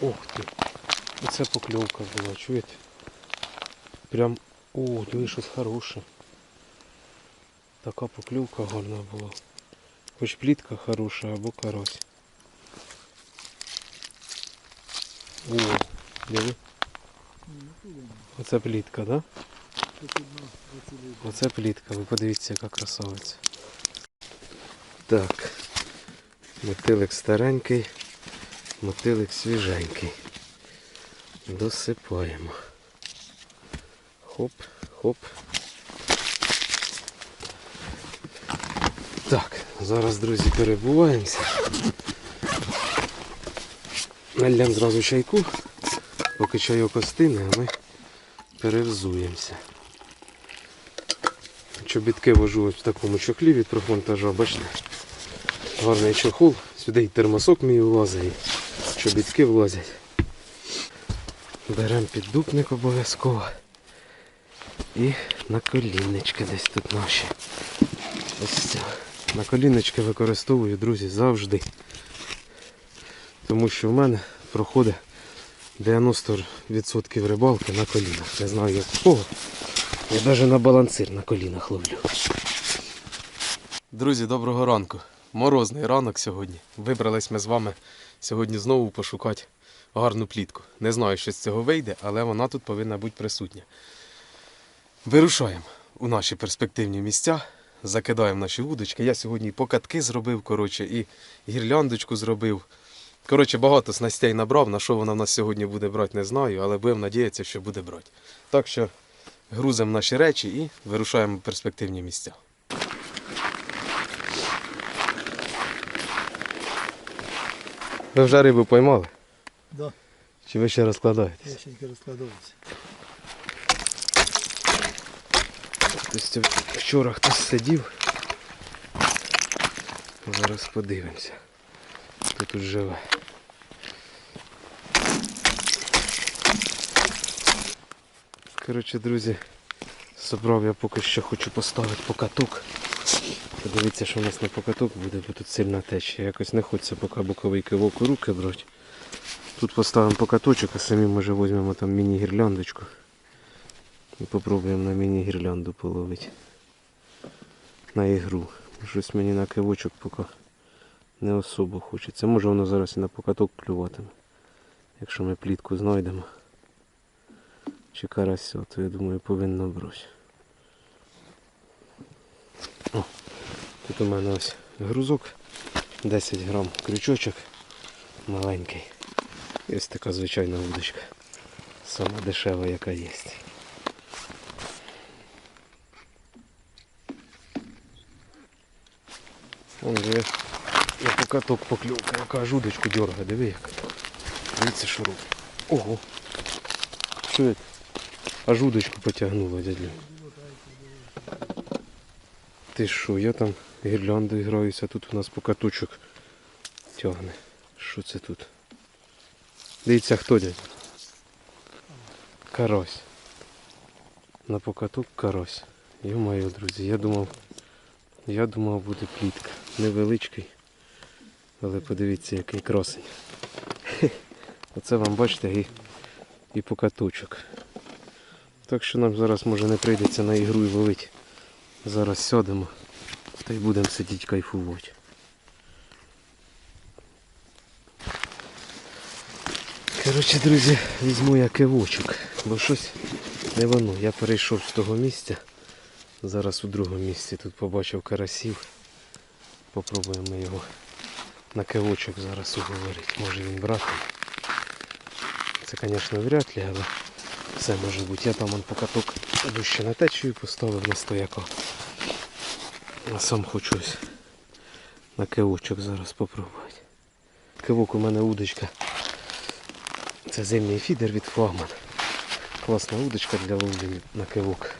Ох ти. Оце покльовка була, чуєте? Прям. О, диви щось хороше. Така покльовка гарна була. Хоч плітка хороша або карась. О, диви. Оце плітка, да? Оце плітка, ви подивіться, яка красавиця. Так. Мотилик старенький, мотилик свіженький. Досипаємо. Хоп, хоп. Так, зараз, друзі, перебуваємося. Налям зразу чайку, поки чайок остине, а ми перевзуємося. Чобітки вожу ось в такому чохлі від профмонтажа, бачите? Гарний чохол, сюди і термосок мій влазить, чобітки влазять. Беремо піддупник обов'язково. І на коліннички десь тут наші. Ось це. На коліннички використовую, друзі, завжди. Тому що в мене проходить 90% рибалки на колінах. Не знаю як у кого. Я навіть на балансир на колінах ловлю. Друзі, доброго ранку. Морозний ранок сьогодні. Вибрались ми з вами сьогодні знову пошукати гарну плітку. Не знаю, що з цього вийде, але вона тут повинна бути присутня. Вирушаємо у наші перспективні місця, закидаємо наші вудочки. Я сьогодні і покатки зробив, коротше, і гірляндочку зробив. Коротше, багато снастей набрав. На що вона в нас сьогодні буде брати, не знаю, але будемо надіятися, що буде брати. Так що грузимо наші речі і вирушаємо перспективні місця. Ви вже рибу поймали? Да, Чи ви ще розкладаєтесь? я ще тільки розкладовувався. Тобто вчора хтось сидів. Зараз подивимося. Хто тут живе. Коротше, друзі, собрав я поки що хочу поставити покаток. Подивіться, що у нас на покаток буде, бо тут сильна течія. Якось не хочеться поки боковий кивок у руки брати. Тут поставимо покаточок, а самі може візьмемо там міні-гірляндочку. І попробуємо на міні-гірлянду половити. На ігру. Щось мені на кивочок поки не особо хочеться. Може воно зараз і на покаток клюватиме. Якщо ми плітку знайдемо. Чи карася, то я думаю повинно брати. О, тут у мене ось грузок. 10 грам крючочок маленький. І ось така звичайна вудочка. Сама дешева, яка є. Вон же на покаток поклювка, яка жудочку дергає, диви як. Дивіться, що робить. Ого. Що це? А жудочку потягнула дядя. Ти що, я там гірляндою граюся, тут у нас покаточок тягне. Що це тут? Дивіться, хто дядь? Карась. На покаток карась. Йо-моє, друзі, я думав, я думав буде плітка. Невеличкий. Але подивіться, який красень. Оце вам бачите і, і покаточок. Так що нам зараз може не прийдеться на ігру і ловити. Зараз сядемо та й будемо сидіти кайфувати. Коротше, друзі, візьму я кивочок, бо щось не воно. Я перейшов з того місця. Зараз у другому місці тут побачив карасів. Попробуємо його на кивочок зараз уговорити. Може він брати. Це, звісно, вряд ли, але все може бути. Я там он покаток дужче на течію поставив на стояка. А сам хочу ось на кивочок зараз спробувати. Кивок у мене удочка. Це зимній фідер від флагман. Класна удочка для ловлі на кивок.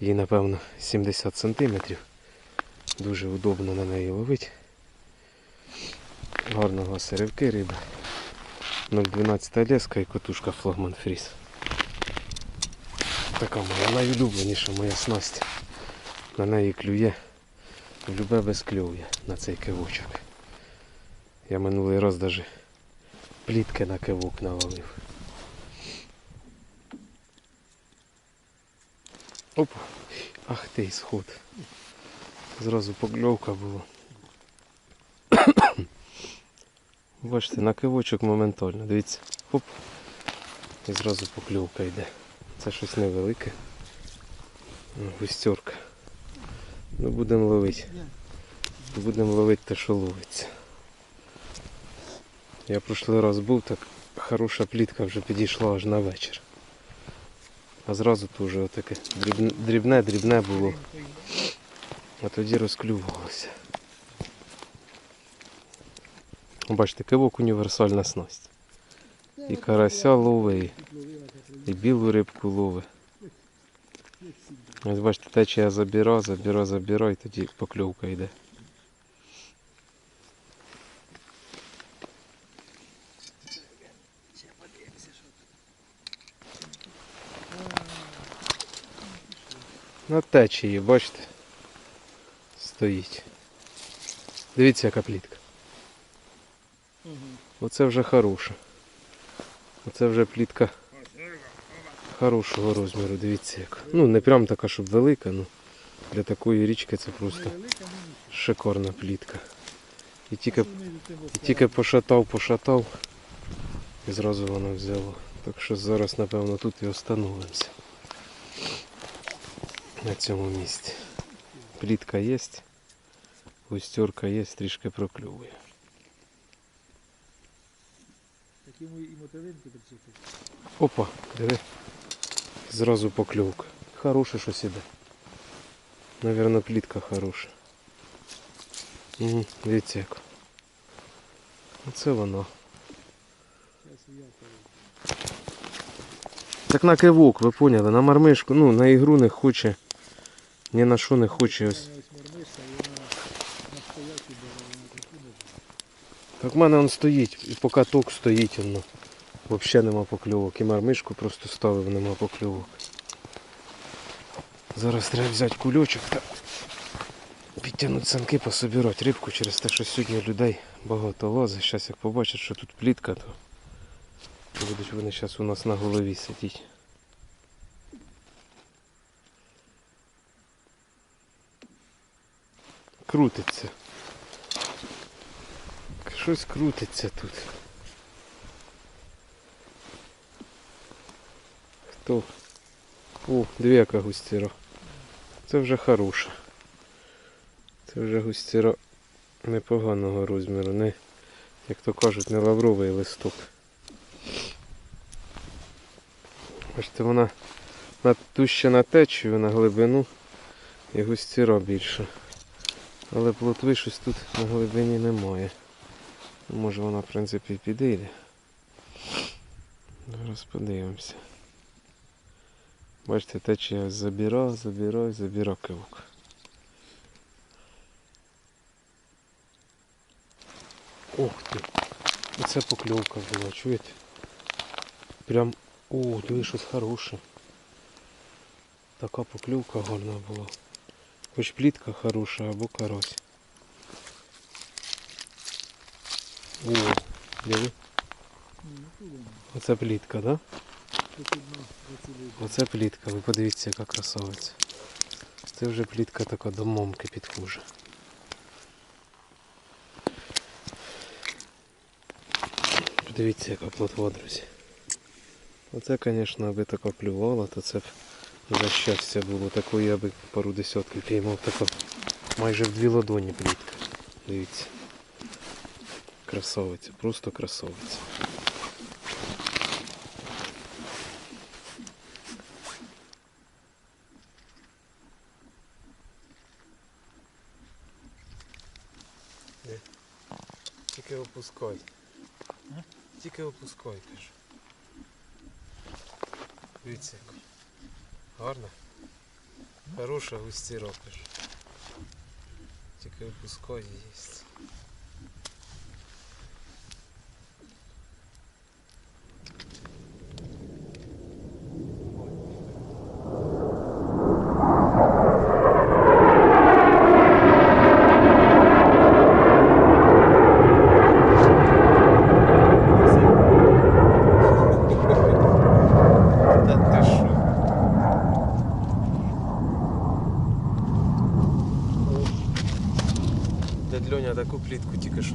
Їй напевно 70 см. Дуже удобно на неї ловити. Гарного серевки риби. 0,12 леска і котушка флагман фріз. Така моя найулюбленіша моя снасть. На неї клює. Любе безклює на цей кивочок. Я минулий раз даже плітки на кивок навалив. Оп. Ах ти сход. Зразу покльовка була. Бачите, на кивочок моментально. Дивіться. Хоп. І зразу покльовка йде. Це щось невелике. Густерка. Ну будемо ловити. Будемо ловити те, що ловиться. Я прошлий раз був, так хороша плітка вже підійшла аж на вечір. А зразу теж отаке дрібне, дрібне, дрібне було. А тоді розклювалося. Бачите, кивок універсальна снасть. І карася ловить, і білу рибку ловить. Ось бачите, течія забіра, забіра, забіра, і тоді покльовка йде. На течії, бачите? Стоїть. Дивіться, яка плітка. Оце вже хороша. Оце вже плітка хорошого розміру, дивіться як. Ну, не прям така, щоб велика, ну для такої річки це просто шикарна плітка. І тільки, і тільки пошатав, пошатав, і зразу воно взяло. Так що зараз, напевно, тут і остановимося. На цьому місці. Плітка є, густерка є, трішки проклює. Так йому і мотовинки причепити. Опа, диви. Зразу покльовка. Хороше щось іде. Наверно, плітка хороша. Угу, дивіться як. Оце воно. Я кажу. Так на кивок, ви поняли, на мармишку, ну на ігру не хоче. Ні на що не хоче ось. Так в мене он стоїть, і поки ток стоїть, воно. Взагалі нема покльовок. І мармишку просто ставив, нема покльовок. Зараз треба взяти кульочок та підтягнути санки, пособирати рибку через те, що сьогодні людей багато лазить. Зараз як побачать, що тут плітка, то будуть вони зараз у нас на голові сидіти. Крутиться. Щось крутиться тут. Хто? О, дві густіра. Це вже хороша. Це вже густіра непоганого розміру, не, як то кажуть, не лавровий листок. Бачите, вона на туща на течію, на глибину і густіра більше. Але плотви щось тут на глибині немає. Може вона в принципі підійде. Зараз подивимося. Бачите, течія забіра, забіра, забіра кивок. Ох ти! Оце покльовка була, чуєте? Прям, о, диви, щось хороше. Така покльовка гарна була. Хоч плітка хороша або карась. О, диви. Оце плітка, да? Оце плітка, ви подивіться, яка красавиця. Це вже плітка така до момки підхуже. Подивіться, яка плотва, друзі. Оце, звісно, аби така клювала, то це б за щастя було. Такої аби пару десятків піймав така майже в дві ладоні плітка. Дивіться. Красавиця, просто красавиця. Тільки опускай. Тільки опускай, кажу. Дивіться. Гарно? Хороша густіра, кажу. Тільки опускай їсть.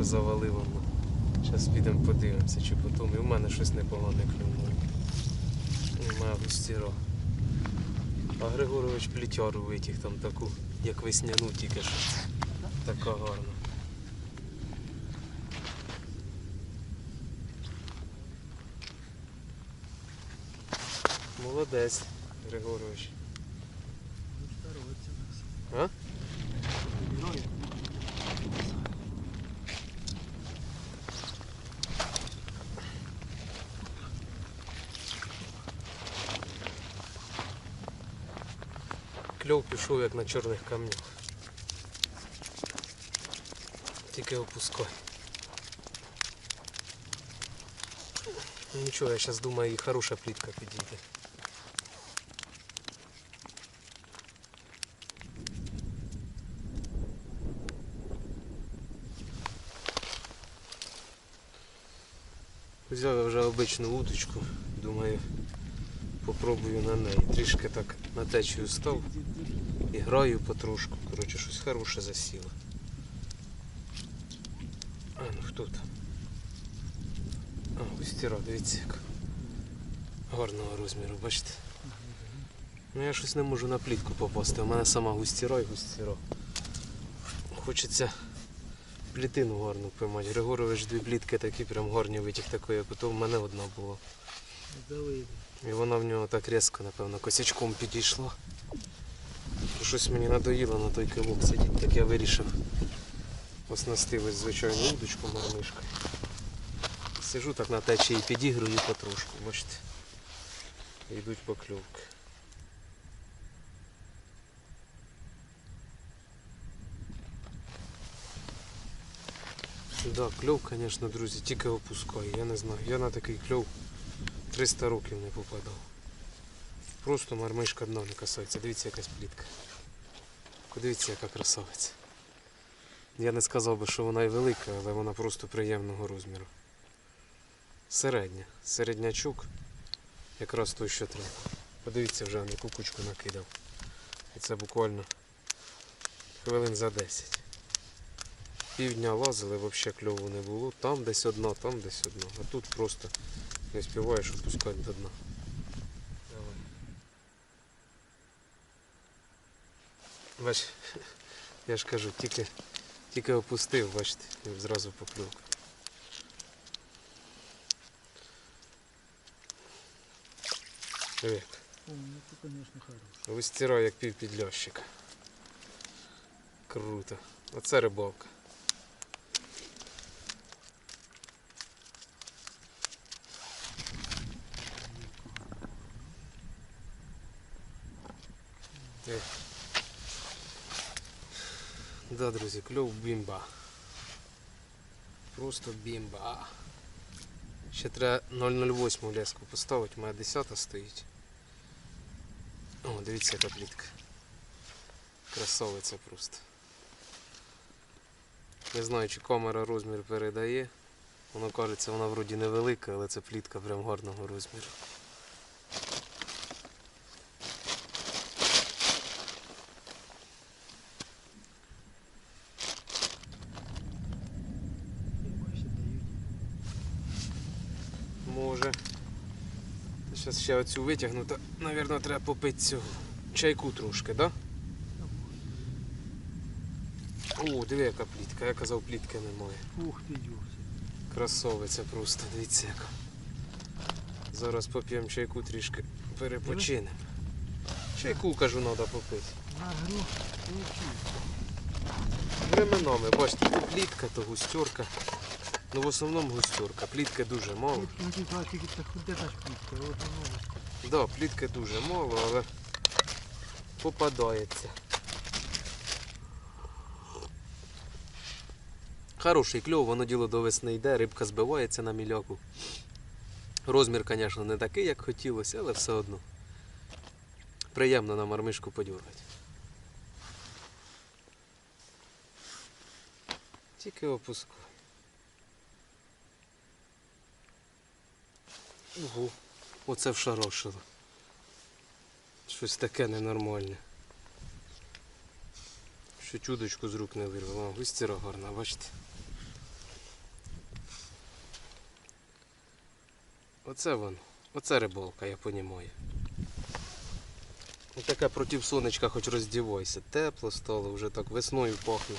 Що завалило. Зараз підемо подивимося, чи потім. І в мене щось непогане клюнуло. Нема густіро. А Григорович плітяру витяг там таку, як весняну тільки що. Така гарна. Молодець, Григорович. пішов як на чорних камнях. Тільки опускай. Ну нічого, я зараз думаю, і хороша плітка підійде. Взяв я вже обичну удочку, думаю, попробую на неї. Трішки так на течію став. І граю потрошку. Коротше, щось хороше засіло. А ну хто там? А, густіра, дивіться як. Гарного розміру, бачите? Ну я щось не можу на плітку попасти. У мене сама густіра і густіра. Хочеться плітину гарну поймати. Григорович дві плітки такі прям гарні витяг такої, як ото в мене одна була. І вона в нього так різко, напевно, косячком підійшла. Що Щось мені надоїло на той килок сидіти, так я вирішив оснастилась звичайну удочку мармишкою. Сижу так на течії підігрую потрошку, бачите. Йдуть покльовки. Да, кльов, звісно, друзі, тільки опускаю. Я не знаю. Я на такий кльов 300 років не попадав. Просто мармишка дна не касається. Дивіться, якась плітка. Подивіться, яка красавиця. Я не сказав би, що вона і велика, але вона просто приємного розміру. Середня. Середнячок. Якраз той, що треба. Подивіться, вже на кукучку накидав. І це буквально хвилин за 10. Півдня лазили, взагалі кльову не було. Там десь одна, там десь одна. А тут просто не співаєш опускати до дна. Бач, я ж кажу, тільки, тільки опустив, бачите, і зразу як. О, ну. Вистираю як пів підльощика. Круто. Оце рибалка. Друзі, кльов бімба. Просто бімба. Ще треба 008 леску поставити, моя 10 стоїть. О, дивіться, яка плітка. Красавиця просто. Не знаю, чи камера розмір передає. Воно кажеться, вона вроді невелика, але це плітка прям гарного розміру. Хіба ще дають. Може. Зараз ще оцю витягну, то, мабуть, треба попити цього. Чайку трошки, так? Да? О, диви, яка плітка. Я казав, плітки немає. Ух ти, Юрся. Красовиця просто, дивіться яка. Зараз поп'ємо чайку трішки перепочинемо. Чайку, кажу, треба попити. На. Временами, бачите, то плітка, то густерка. Ну в основному густерка. Плітки дуже мало. Плітки хотів сказати, тільки це де та ж плітка. Да, плітки дуже мало, але попадається. Хороший кльов, воно діло до весни йде, рибка збивається на міляку. Розмір, звісно, не такий, як хотілося, але все одно. Приємно на мармишку подюргати. Тільки опускай. Ого, оце вшарошило. Щось таке ненормальне. Що чудочку з рук не вирвало. Вистіра гарна, бачите. Оце воно, оце риболка, я понімаю. Ось таке проти сонечка хоч роздівайся. Тепло стало, вже так весною пахне.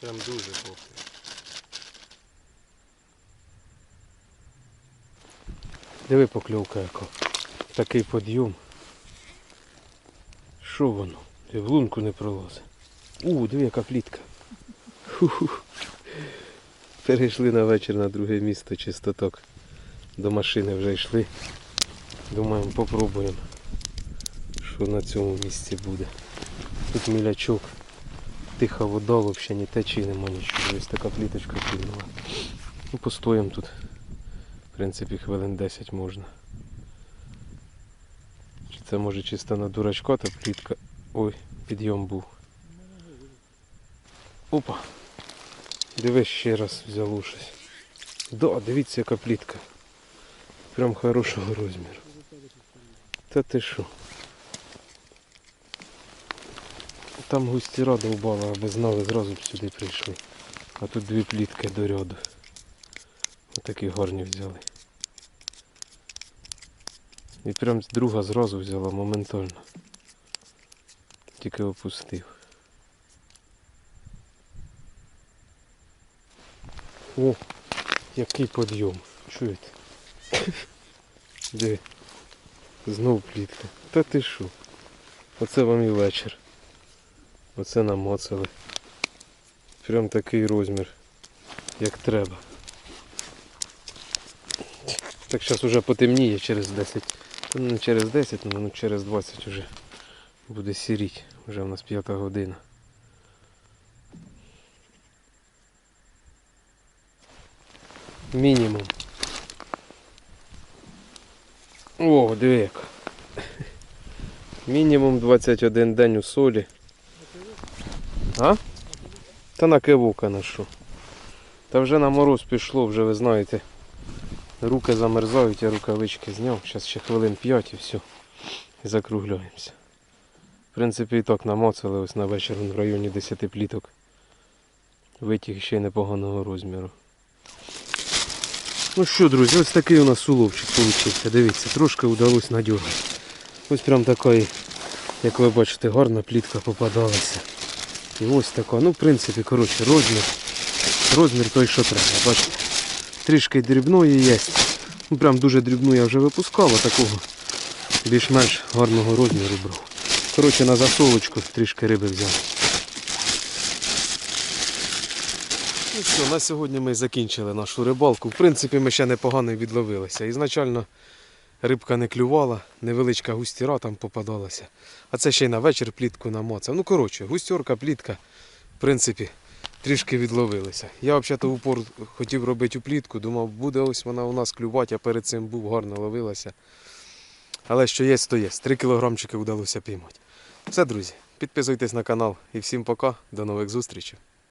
Прям дуже пахне. Диви покльовка яка. Такий підйом. Що воно? Ти в лунку не пролазить. У, диви, яка плітка. Перейшли на вечір на друге місто чистоток. До машини вже йшли. Думаємо, попробуємо, що на цьому місці буде. Тут мілячок. Тиха вода, взагалі ні течії нема нічого. Ось така пліточка кинула. Ну, постоїмо тут. Принципі, хвилин 10 можна. Чи це може чисто на дурачка та плітка. Ой, підйом був. Опа. Дивись ще раз взяло щось. Да, дивіться, яка плітка. Прям хорошого розміру. Та ти що? Там густіра довбала, аби знали, зразу б сюди прийшли. А тут дві плітки до ряду. Отакі гарні взяли. І прям друга зразу взяла моментально. Тільки опустив. О, який підйом. Чуєте? Де? Знов плітка. Та ти що? Оце вам і вечір. Оце намоцали. Прям такий розмір, як треба. Так зараз уже потемніє через 10. Ну, не через 10, ну через 20 вже буде сіріть. Вже в нас п'ята година. Мінімум. О, диви як. Мінімум 21 день у солі. А? Та на кивука ношу. Та вже на мороз пішло, вже ви знаєте. Руки замерзають, я рукавички зняв. Зараз ще хвилин 5 і все. І закругляємося. В принципі, і так намоцали ось на вечір в районі 10 пліток. Витяг ще й непоганого розміру. Ну що, друзі, ось такий у нас уловчик вийшов. Дивіться, трошки вдалося надюрати. Ось прям такий, як ви бачите, гарна плітка попадалася. І ось така. Ну, в принципі, коротше, розмір. Розмір той, що треба. Бачите? Трішки дрібної є. Ну, прям дуже дрібну я вже випускав, такого більш-менш гарного розміру брав. Коротше, на засолочку трішки риби взяв. Ну що, на сьогодні ми закінчили нашу рибалку. В принципі, ми ще непогано відловилися. Ізначально рибка не клювала, невеличка густіра там попадалася. А це ще й на вечір плітку намоцав. Ну, коротше, густьорка, плітка, в принципі, трішки відловилися. Я взагалі упор хотів робити у плітку, думав, буде ось вона у нас клювати, а перед цим був гарно ловилася. Але що є, то є. Три кілограмчики вдалося піймати. Все, друзі, підписуйтесь на канал і всім пока, до нових зустрічей.